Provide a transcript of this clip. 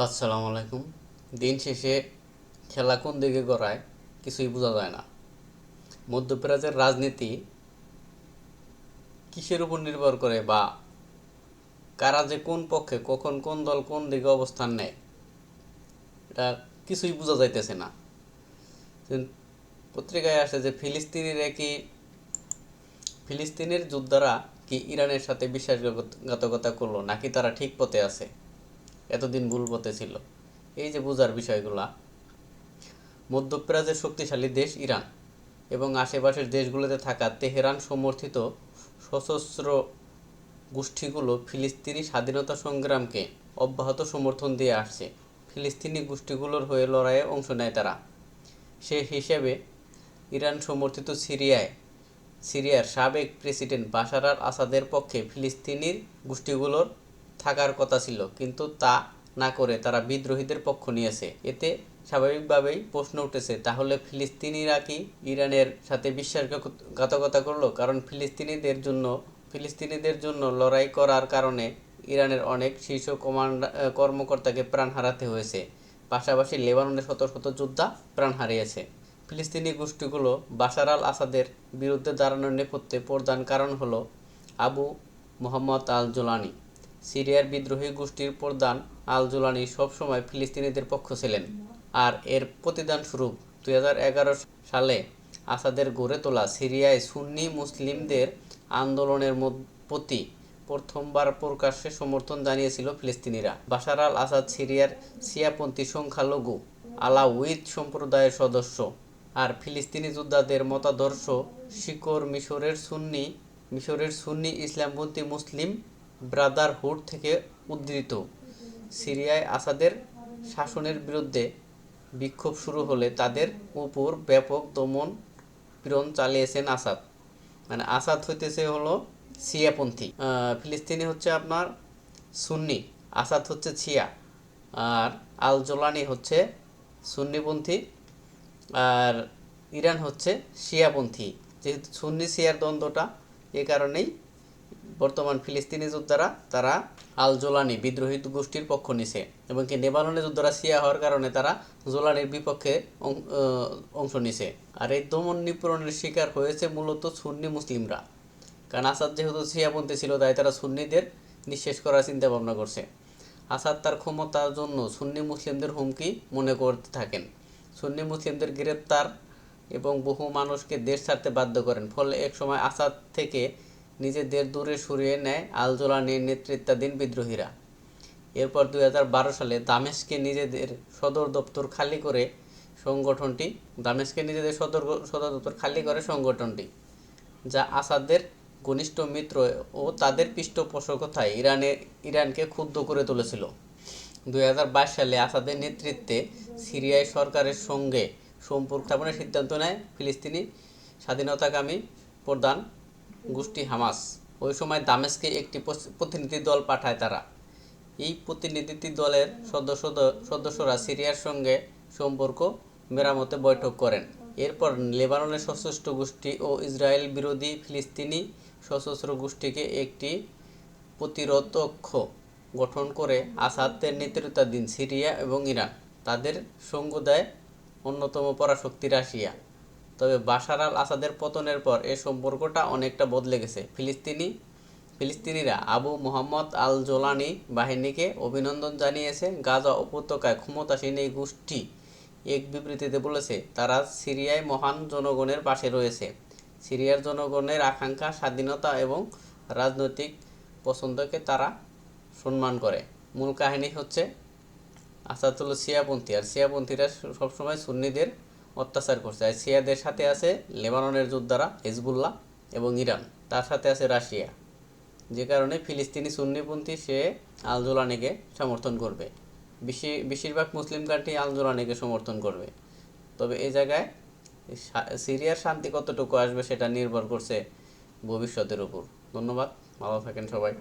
আসসালামু আলাইকুম। দিন শেষে খেলা কোন দিকে গড়ায় কিছুই বোঝা যায় না। মধ্যপ্রাচ্যের রাজনীতি কিসের উপর নির্ভর করে বা কারা যে কোন পক্ষে কখন কোন দল কোন দিকে অবস্থান নেয়, এটা কিছুই বোঝা যাইতেছে না। পত্রিকায় আসে যে ফিলিস্তিনিরা কি, ফিলিস্তিনের যোদ্ধারা কি ইরানের সাথে বিশ্বাসঘাতকতা করল নাকি তারা ঠিক পথে আছে? এতদিন ভুল পথে ছিল। এই যে বোঝার বিষয়গুলা। মধ্যপ্রাচ্যের শক্তিশালী দেশ ইরান এবং আশেপাশের দেশগুলোতে থাকা তেহরান সমর্থিত সশস্ত্র গোষ্ঠীগুলো ফিলিস্তিনি স্বাধীনতা সংগ্রামকে অব্যাহত সমর্থন দিয়ে আসছে। ফিলিস্তিনি গোষ্ঠীগুলোর হয়ে লড়াইয়ে অংশ নেয় তারা। সে হিসেবে ইরান সমর্থিত সিরিয়ায়, সিরিয়ার সাবেক প্রেসিডেন্ট বাশার আল আসাদের পক্ষে ফিলিস্তিনির গোষ্ঠীগুলোর থাকার কথা ছিল, কিন্তু তা না করে তারা বিদ্রোহীদের পক্ষ নিয়েছে। এতে স্বাভাবিকভাবেই প্রশ্ন উঠেছে, তাহলে ফিলিস্তিনিরা কি ইরানের সাথে বিশ্বাসঘাতকতা করল? কারণ ফিলিস্তিনিদের জন্য ফিলিস্তিনিদের জন্য লড়াই করার কারণে ইরানের অনেক শীর্ষ কমান্ডার কর্মকর্তাকে প্রাণ হারাতে হয়েছে। পাশাপাশি লেবাননের শত শত যোদ্ধা প্রাণ হারিয়েছে। ফিলিস্তিনি গোষ্ঠীগুলো বাশার আল আসাদের বিরুদ্ধে দাঁড়ানোর নেপথ্যে প্রধান কারণ হলো আবু মোহাম্মদ আল জোলানি সিরিয়ার বিদ্রোহী গোষ্ঠীর প্রধান আল জোলানি সবসময় ফিলিস্তিনিদের পক্ষ ছিলেন। আর এর প্রতিদান স্বরূপ দুই হাজার এগারো সালে আসাদের গড়ে তোলা সিরিয়ায় সুন্নি মুসলিমদের আন্দোলনের প্রতি প্রথমবার প্রকাশ্যে সমর্থন জানিয়েছিল ফিলিস্তিনিরা। বাশার আল আসাদ সিরিয়ার সিয়াপন্থী সংখ্যালঘু আলাউইদ সম্প্রদায়ের সদস্য আর ফিলিস্তিনি যোদ্ধাদের মতাদর্শ শিকড় মিশরের সুন্নি মিশরের সুন্নি ইসলামপন্থী মুসলিম ব্রাদারহুড থেকে উদ্ধৃত। সিরিয়ায় আসাদের শাসনের বিরুদ্ধে বিক্ষোভ শুরু হলে তাদের উপর ব্যাপক দমন পীড়ন চালিয়েছেন আসাদ। মানে আসাদ হইতেছে হলো সিয়াপন্থী ফিলিস্তিনি হচ্ছে আপনার সুন্নি, আসাদ হচ্ছে ছিয়া আর আল জোলানি হচ্ছে সুন্নিপন্থী, আর ইরান হচ্ছে শিয়াপন্থী। যেহেতু সুন্নি শিয়ার দ্বন্দ্বটা এ কারণেই বর্তমান ফিলিস্তিনি যোদ্ধারা তারা আল জোলানি বিদ্রোহী গোষ্ঠীর পক্ষ নিছে এবং কি নেবালনের যোদ্ধারা শিয়া হওয়ার কারণে তারা জোলানির বিপক্ষে অংশ নিছে। আর এই দমন নিপূরণের শিকার হয়েছে মূলত সুন্নি মুসলিমরা। কারণ আসাদ যেহেতু শিয়াপন্থী ছিল, তাই তারা সুন্নিদের নিঃশেষ করার চিন্তা ভাবনা করছে। আসাদ তার ক্ষমতার জন্য সুন্নি মুসলিমদের হুমকি মনে করতে থাকেন। সুন্নি মুসলিমদের গ্রেপ্তার এবং বহু মানুষকে দেশ ছাড়তে বাধ্য করেন। ফলে এক সময় আসাদ থেকে নিজেদের দূরে সরিয়ে নেয় আলজোলানির নেতৃত্বাধীন বিদ্রোহীরা। এরপর দুই হাজার বারো সালে দামেশকে নিজেদের সদর দপ্তর খালি করে সংগঠনটি দামেশকে নিজেদের সদর সদর দপ্তর খালি করে সংগঠনটি, যা আসাদের ঘনিষ্ঠ মিত্র ও তাদের পৃষ্ঠপোষকতায় ইরানে, ইরানকে ক্ষুব্ধ করে তুলেছিল। দু হাজার বাইশ সালে আসাদের নেতৃত্বে সিরিয়ায় সরকারের সঙ্গে সম্পর্ক স্থাপনের সিদ্ধান্ত নেয় ফিলিস্তিনি স্বাধীনতাকামী প্রধান গোষ্ঠী হামাস। ওই সময় দামেস্কে একটি প্রতিনিধি দল পাঠায় তারা। এই প্রতিনিধি দলের সদস্য, সদস্যরা সিরিয়ার সঙ্গে সম্পর্ক মেরামতে বৈঠক করেন। এরপর লেবাননের সশস্ত্র গোষ্ঠী ও ইসরায়েল বিরোধী ফিলিস্তিনি সশস্ত্র গোষ্ঠীকে একটি প্রতিরোধক্ষ গঠন করে আসাদের নেতৃত্বাধীন সিরিয়া এবং ইরান, তাদের সঙ্গ দেয় অন্যতম পরাশক্তি রাশিয়া। তবে বাশার আল আসাদের পতনের পর এ সম্পর্কটা অনেকটা বদলে গেছে। ফিলিস্তিনি, ফিলিস্তিনিরা আবু মোহাম্মদ আল জোলানি বাহিনীকে অভিনন্দন জানিয়েছে, গাজা উপত্যকায় ক্ষমতাসীন এই গোষ্ঠী এক বিবৃতিতে বলেছে, তারা সিরিয়ায় মহান জনগণের পাশে রয়েছে। সিরিয়ার জনগণের আকাঙ্ক্ষা, স্বাধীনতা এবং রাজনৈতিক পছন্দকে তারা সম্মান করে। মূল কাহিনী হচ্ছে আসাদুল শিয়াপন্থী আর শিয়াপন্থীরা সবসময় সুন্নিদের অত্যাচার করছে। আর শিয়াদের সাথে আছে লেবাননের যোদ্ধারা হিজবুল্লাহ এবং ইরান। তার সাথে আছে রাশিয়া। যে কারণে ফিলিস্তিনি সুন্নিপন্থী সে আলজোলানিকে সমর্থন করবে। বেশি, বেশিরভাগ মুসলিম কান্ট্রি আলজোলানিকে সমর্থন করবে। তবে এই জায়গায় সিরিয়ার শান্তি কতটুকু আসবে সেটা নির্ভর করছে ভবিষ্যতের উপর। ধন্যবাদ। ভালো থাকেন সবাই।